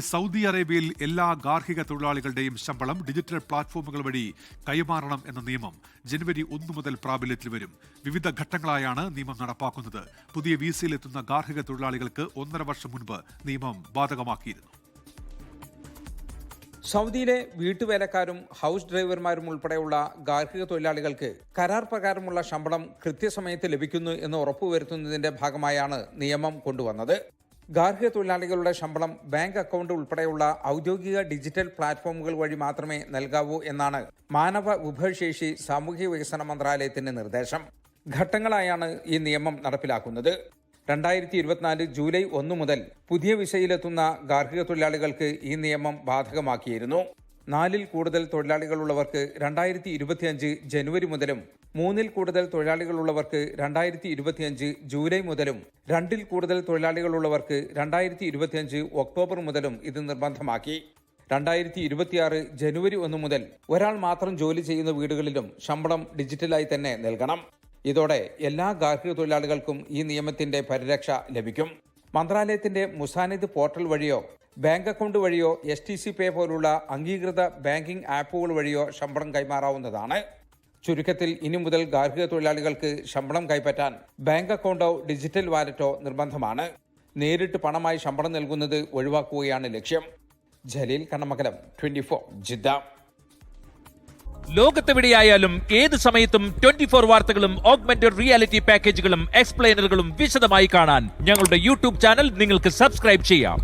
Saudi അറേബ്യയിൽ എല്ലാ ഗാർഹിക തൊഴിലാളികളുടെയും ശമ്പളം ഡിജിറ്റൽ പ്ലാറ്റ്ഫോമുകൾ വഴി കൈമാറണം എന്ന നിയമം ജനുവരി ഒന്ന് മുതൽ പ്രാബല്യത്തിൽ വരും. വിവിധ ഘട്ടങ്ങളായാണ് നിയമം നടപ്പാക്കുന്നത്. പുതിയ വിസയിലെത്തുന്ന ഗാർഹിക തൊഴിലാളികൾക്ക് ഒന്നര വർഷം മുൻപ് നിയമം ബാധകമാക്കിയിരുന്നു. സൗദിയിലെ വീട്ടുവേലക്കാരും ഹൗസ് ഡ്രൈവർമാരും ഉൾപ്പെടെയുള്ള ഗാർഹിക തൊഴിലാളികൾക്ക് കരാർ പ്രകാരമുള്ള ശമ്പളം കൃത്യസമയത്ത് ലഭിക്കുന്നു എന്ന് ഉറപ്പുവരുത്തുന്നതിന്റെ ഭാഗമായാണ് നിയമം കൊണ്ടുവന്നത്. ഗാർഹിക തൊഴിലാളികളുടെ ശമ്പളം ബാങ്ക് അക്കൗണ്ട് ഉൾപ്പെടെയുള്ള ഔദ്യോഗിക ഡിജിറ്റൽ പ്ലാറ്റ്ഫോമുകൾ വഴി മാത്രമേ നൽകാവൂ എന്നാണ് മാനവ വിഭവശേഷി സാമൂഹ്യ വികസന മന്ത്രാലയത്തിന്റെ നിർദ്ദേശം. ഘട്ടങ്ങളായാണ് ഈ നിയമം നടപ്പിലാക്കുന്നത്. രണ്ടായിരത്തി ഇരുപത്തിനാല് ജൂലൈ ഒന്ന് മുതൽ പുതിയ വിസയിലെത്തുന്ന ഗാർഹിക തൊഴിലാളികൾക്ക് ഈ നിയമം ബാധകമാക്കിയിരുന്നു. നാലിൽ കൂടുതൽ തൊഴിലാളികളുള്ളവർക്ക് രണ്ടായിരത്തി ഇരുപത്തിയഞ്ച് ജനുവരി മുതലും മൂന്നിൽ കൂടുതൽ തൊഴിലാളികളുള്ളവർക്ക് രണ്ടായിരത്തി ഇരുപത്തിയഞ്ച് ജൂലൈ മുതലും രണ്ടിൽ കൂടുതൽ തൊഴിലാളികളുള്ളവർക്ക് രണ്ടായിരത്തി ഇരുപത്തിയഞ്ച് ഒക്ടോബർ മുതലും ഇത് നിർബന്ധമാക്കി. രണ്ടായിരത്തി ഇരുപത്തിയാറ് ജനുവരി ഒന്ന് മുതൽ ഒരാൾ മാത്രം ജോലി ചെയ്യുന്ന വീടുകളിലും ശമ്പളം ഡിജിറ്റലായി തന്നെ നൽകണം. ഇതോടെ എല്ലാ ഗാർഹിക തൊഴിലാളികൾക്കും ഈ നിയമത്തിന്റെ പരിരക്ഷ ലഭിക്കും. മന്ത്രാലയത്തിന്റെ മുസാനിദ് പോർട്ടൽ വഴിയോ ബാങ്ക് അക്കൗണ്ട് വഴിയോ എസ് ടി സി പേ പോലുള്ള അംഗീകൃത ബാങ്കിംഗ് ആപ്പുകൾ വഴിയോ ശമ്പളം കൈമാറാവുന്നതാണ്. ചുരുക്കത്തിൽ ഇനി മുതൽ ഗാർഹിക തൊഴിലാളികൾക്ക് ശമ്പളം കൈപ്പറ്റാൻ ബാങ്ക് അക്കൗണ്ടോ ഡിജിറ്റൽ വാലറ്റോ നിർബന്ധമാണ്. നേരിട്ട് പണമായി ശമ്പളം നൽകുന്നത് ഒഴിവാക്കുകയാണ് ലക്ഷ്യം. Jaleel Kannamakalam twenty four Jeddah. ലോകത്തെവിടെയായാലും ഏത് സമയത്തും ട്വന്റി ഫോർ വാർത്തകളും ഓഗ്മെന്റഡ് റിയാലിറ്റി പാക്കേജുകളും എക്സ്പ്ലെയിനറുകളും വിശദമായി കാണാൻ ഞങ്ങളുടെ യൂട്യൂബ് ചാനൽ നിങ്ങൾക്ക് സബ്സ്ക്രൈബ് ചെയ്യാം.